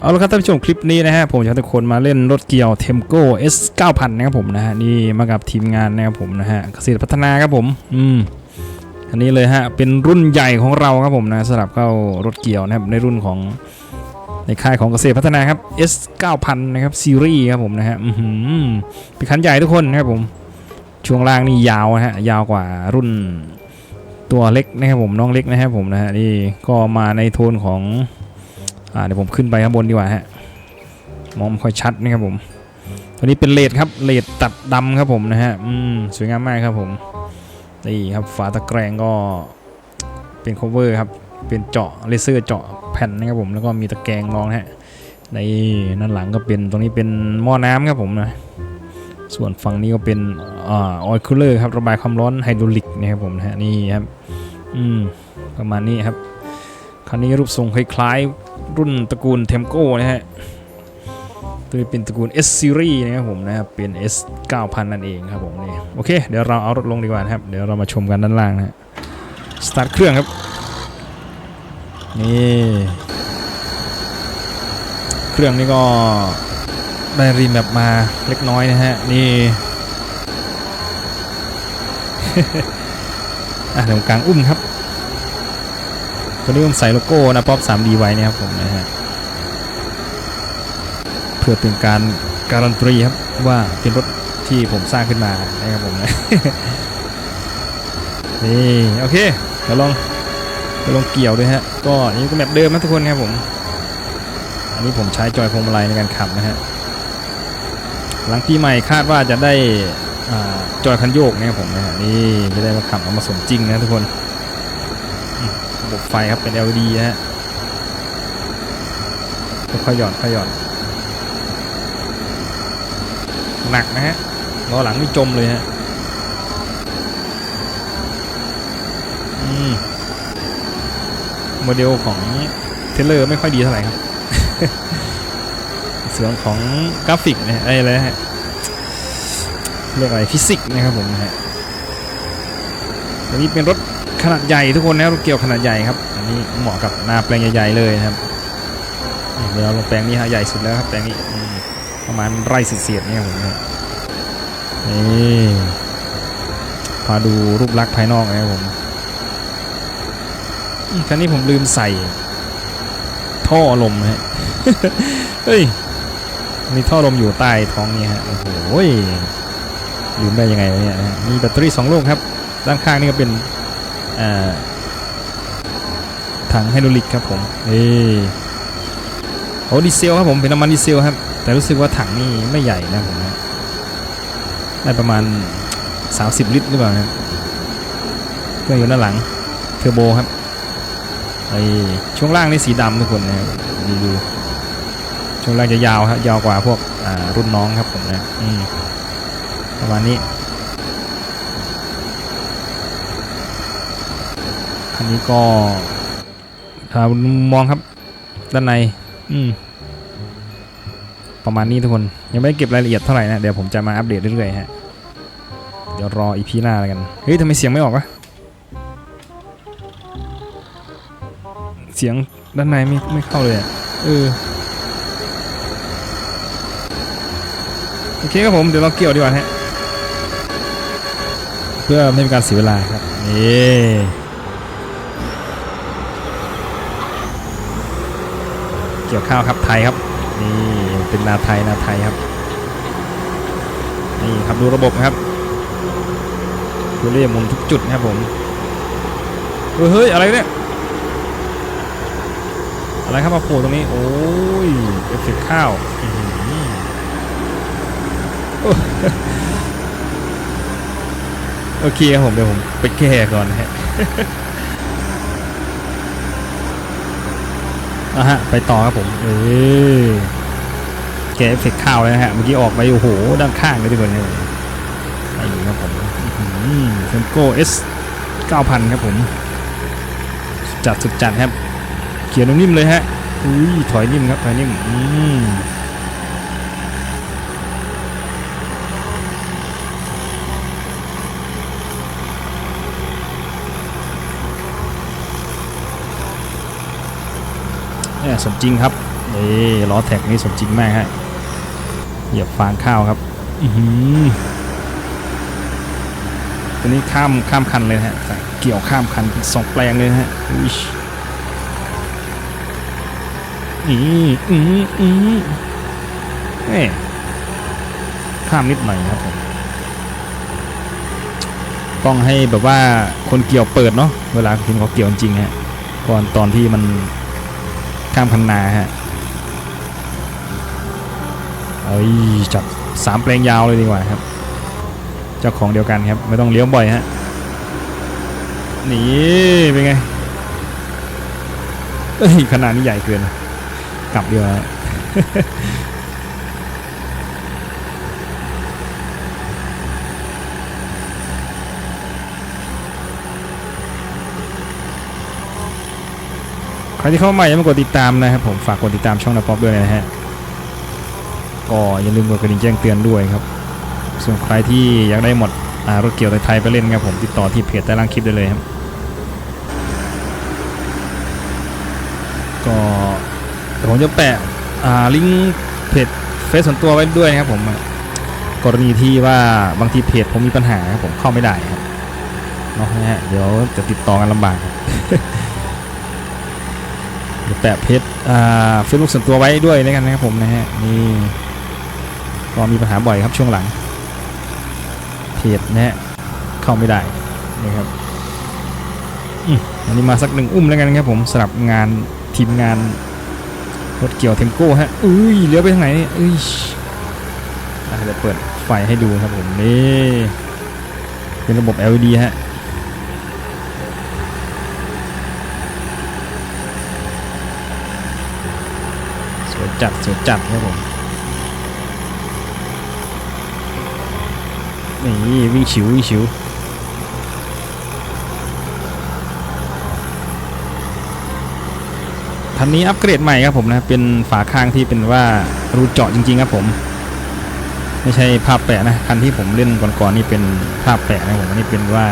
เอาละครับท่านผู้ชมคลิปนี้นะฮะผมจะทุกคนมาเล่นรถเกี่ยวเทมโก้ S 9000นะครับผมนะฮะนี่มากับทีมงานนะครับผมนะฮะเกษตรพัฒนาครับผมอืมอันนี้เลยฮะเป็นรุ่นใหญ่ของเราครับผมนะสำหรับเข้ารถเกี่ยวนะครับในรุ่นของในค่ายของเกษตรพัฒนาครับ S 9000นะครับซีรีส์ครับผมนะฮะอือหือเป็นคันใหญ่ทุกคนนะครับผมช่วงล่างนี่ยาวนะฮะยาวกว่ารุ่นตัวเล็กนะครับผมน้องเล็กนะครับผมนะฮะนี่ก็มาในโทนของ อ่าเดี๋ยวผมขึ้นไปข้างบนดีกว่าฮะมองไม่ค่อยชัดนะครับผมตัวนี้เป็นเลดครับเลดตัดดำครับผมนะฮะอืมสวยงามมากครับผมนี่ครับฝาตะแกรงก็เป็น cover ครับเป็นเจาะเลเซอร์เจาะแผ่นนะครับผมแล้วก็มีตะแกรงรองฮะในด้นหลังก็เป็นตรงนี้เป็นหม้อน้ำครับผมนะส่วนฝั่งนี้ก็เป็นอออยล์คูลเลอร์ครับระบายความร้อนไฮดรอลิกนะครับผมนะฮะนี่ครับอืมประมาณนี้ครับคันนี้รูปทรงคล้าย รุ่นตระกูลเทมโก้นะฮะตัวนี้เป็นตระกูล S Series นะครับผมนะครับเป็น S 9000 นั่นเองครับผมนี่โอเค เดี๋ยวเราเอารถลงดีกว่านะครับ เดี๋ยวเรามาชมกันด้านล่างนะฮะสตาร์ทเครื่องครับ นี่ เครื่องนี้ก็ได้รีแมปมาเล็กน้อยนะฮะ นี่อะเดี๋ยวกลางอุ้มครับ ตัวนี้ผมใส่โลโก้นะป๊อป 3D ไว้นะครับผมนะฮะเพื่อเป็นการการันตีครับว่าเป็นรถที่ผมสร้างขึ้นมานะครับผมนะนี่โอเคเดี๋ยวลองเดี๋ยวลองเกี่ยวด้วยฮะก็อันนี้ก็แบบเดิมนะทุกคนครับผม อันนี้ผมใช้จอยพวงมาลัยในการขับนะฮะหลังปีใหม่คาดว่าจะได้อจอยคันโยกนะครับผมนะฮะนี่จะได้มาขับเอามาสมจริงนะทุกคน ไฟครับเป็น LED นะฮะค่อยหย่อนค่อยหย่อนหนักนะฮะล้อหลังนี่จมเลยฮะอืมโมเดลของเทเลอร์ไม่ค่อยดีเท่าไหร่ครับส่วนของกราฟิกเนี่ยอะไรนะฮะเรียกอะไรฟิสิกส์นะครับผมนะฮะตัวนี้เป็นรถ ขนาดใหญ่ทุกคนนะรถเกี่ยวขนาดใหญ่ครับ อันนี้เหมาะกับนาแปลงใหญ่ๆเลยครับเดี๋ยวเราลงแปลงนี้ฮะใหญ่สุดแล้วครับแปลงนี้ประมาณไร่เศษๆเนี่ยผมนะนี่พาดูรูปลักษณ์ภายนอกนะครับผมอืมคันนี้ผมลืมใส่ ท่อลมฮะเฮ้ยมีท่อลมอยู่ใต้ท้องนี่ฮะโอ้โหลืมได้ยังไงวะเนี่ยมีแบตเตอรี่สองลูกครับ ด้านข้างนี่ก็เป็น อ่าถังไฮดรอลิกครับผมนี่โอ้ดีเซลครับผมเป็นน้ำมันดีเซลครับ แต่รู้สึกว่าถังนี่ไม่ใหญ่นะผมนะได้ประมาณ 30 ลิตรหรือเปล่าครับเครื่องอยู่ด้านหลังเทอร์โบครับไอช่วงล่างนี่สีดำทุกคนนะครับดีดูช่วงล่างจะยาวครับยาวกว่าพวกรุ่นน้องครับผมนะอืมประมาณนี้ อันนี้ก็ถ้ามองครับ ด้านใน อืม ประมาณนี้ทุกคน ยังไม่ได้เก็บรายละเอียดเท่าไหร่นะ เดี๋ยวผมจะมาอัปเดตเรื่อยๆฮะ เดี๋ยวรออีพีหน้าแล้วกัน เฮ้ยทำไมเสียงไม่ออกวะ เสียงด้านในไม่ไม่เข้าเลยอะเออโอเคครับผม เดี๋ยวเราเกี่ยวดีกว่าฮะ เพื่อไม่เป็นการเสียเวลาครับ นี่ เกี่ยวข้าวครับไทยครับนี่เป็นนาไทยนาไทยครับนี่ครับดูระบบนะครับดูเรียหมุนทุกจุดนะครับผมเฮ้ยเฮ้ยอะไรเนี่ยอะไรครับมาโผล่ตรงนี้โอ้ยเอฟเฟกข้าวโอเคครับผมเดี๋ยวผมไปแก้ก่อนฮะ อะฮะ ไปต่อครับผม เออแกเอฟเฟกข้าวเลยนะฮะ เมื่อกี้ออกไปโอ้โห ด้านข้างเลยทุกคนเนี่ยไปครับผมเซมโก้เอส9,000ครับผม จัดสุดจัดครับ เขียนนิ่มเลยฮะ อุ้ยถอยนิ่มครับ ถอยนิ่มอืม สมจริงครับนี่ล้อแท็กนี่สมจริงมากฮะเหยียบฟางข้าวครับอือหือตัวนี้ข้ามข้ามคันเลยฮะเกี่ยวข้ามคันป็นสองแปลงเลยฮะอุ้ยนี่อืมอืมเอ้ยข้ามนิดหน่อยครับผมต้องให้แบบว่าคนเกี่ยวเปิดเนาะเวลาคุณเขาเกี่ยวจริงฮะก่อนตอนที่มัน ข้ามคันนาฮะเอ้ยจับสามแปลงยาวเลยดีกว่าครับ เจ้าของเดียวกันครับ ไม่ต้องเลี้ยวบ่อยฮะนี่เป็นไงขนาดนี้ใหญ่เกินกลับเดียว รที่เข้ามาใหม่อย่าลืมกดติดตามนะครับผมฝากกดติดตามช่องนาป๊อปด้วยนะฮะก็อย่าลืมกดกระดิ่งแจ้งเตือนด้วยครับ ส่วนใครที่อยากได้หมดรถเกี่ยวไทยไปเล่นครับผมติดต่อที่เพจใต้ล่างคลิปได้เลยครับ ก็ผมจะแปะลิงก์เพจเฟซส่วนตัวไว้ด้วยนะครับผมกรณีที่ว่าบางทีเพจผมมีปัญหาครับผมเข้าไม่ได้ครับเนาะฮะเดี๋ยวจะติดต่อกันลำบากครับ แปะเพจอ่าเฟซบุ๊กส่วนตัวไว้ด้วยแล้วกันนะครับผมนะฮะนี่ก็มีปัญหาบ่อยครับช่วงหลังเพจนะฮะเข้าไม่ได้นะครับอือันนี้มาสักหนึ่งอุ้มแล้วกันครับผมสำหรับงานทีมงานรถเกี่ยวเทมโก้ฮะอุ้ยเลี้ยวไปทางไหนอุ้ยอะเดี๋ยวเปิดไฟให้ดูครับผมนี่เป็นระบบ LED ฮะสวย จัดสวยจัดครับผมนี่วิ่งฉิววิ่งฉิวคันนี้อัปเกรดใหม่ครับผมนะ เป็นฝาข้างที่เป็นว่ารูเจาะจริง ๆ ครับผม ไม่ใช่ภาพแปะนะ คันที่ผมเล่นก่อนๆนี่เป็นภาพแปะนะผมอันนี้เป็นว่า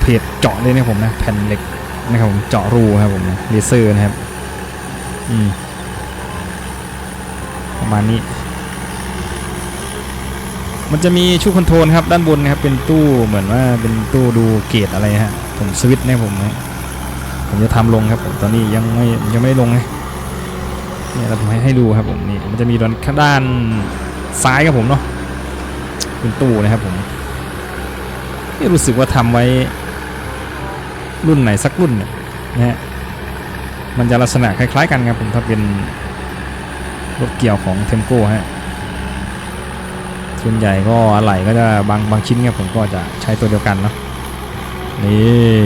เพจเจาะเลยนะผมนะแผ่นเหล็กนะครับผมเจาะรูครับผมนะเลเซอร์นะครับ ประมาณนี้ มันจะมีชุดคอนโทรลครับด้านบนนะครับ เป็นตู้เหมือนว่าเป็นตู้ดูเกรดอะไรฮะผมสวิตช์นะผมนะผมจะทำลงครับผมตอนนี้ยังไม่ยังไม่ลงนะเนี่ยเราผมให้ให้ดูครับผมนี่มันจะมีด้านข้างด้านซ้ายครับผมเนาะเป็นตู้นะครับผมนี่รู้สึกว่าทำไว้รุ่นไหนสักรุ่นเนี่ยนะฮะ มันจะลักษณะคล้ายๆกันครับผมถ้าเป็นรถเกี่ยวของเทมโก้ฮะส่วนใหญ่ก็อะไหล่ก็จะบางบางชิ้นเนี่ยผมก็จะใช้ตัวเดียวกันเนาะนี่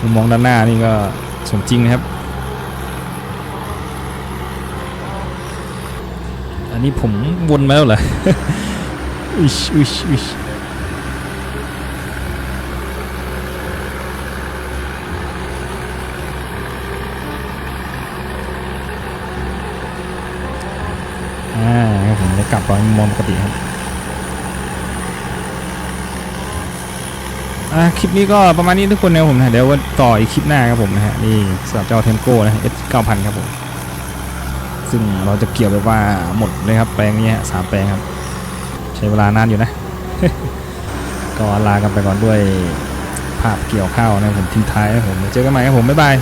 มุมมองด้านหน้านี่ก็สมจริงนะครับ อันนี้ผมวนมาแล้วเหรออุยอุยอุยอ่า ครับกลับไปมองปกติครับอะคลิปนี้ก็ประมาณนี้ทุกคนนะผมนะเดี๋ยววันต่ออีกคลิปหน้าครับผมนะฮะนี่สำหรับเจ้าเทมโก้นะ S 9000 ครับผม ซึ่งเราจะเกี่ยวแบบว่าหมดเลยครับแปลงนี้ฮะสามแปลงครับ ใช้เวลานานอยู่นะ ก็ลากันไปก่อนด้วยภาพเกี่ยวข้าวนะผมทิ้งท้ายนะผมเจอกันใหม่ครับผมบ๊ายบาย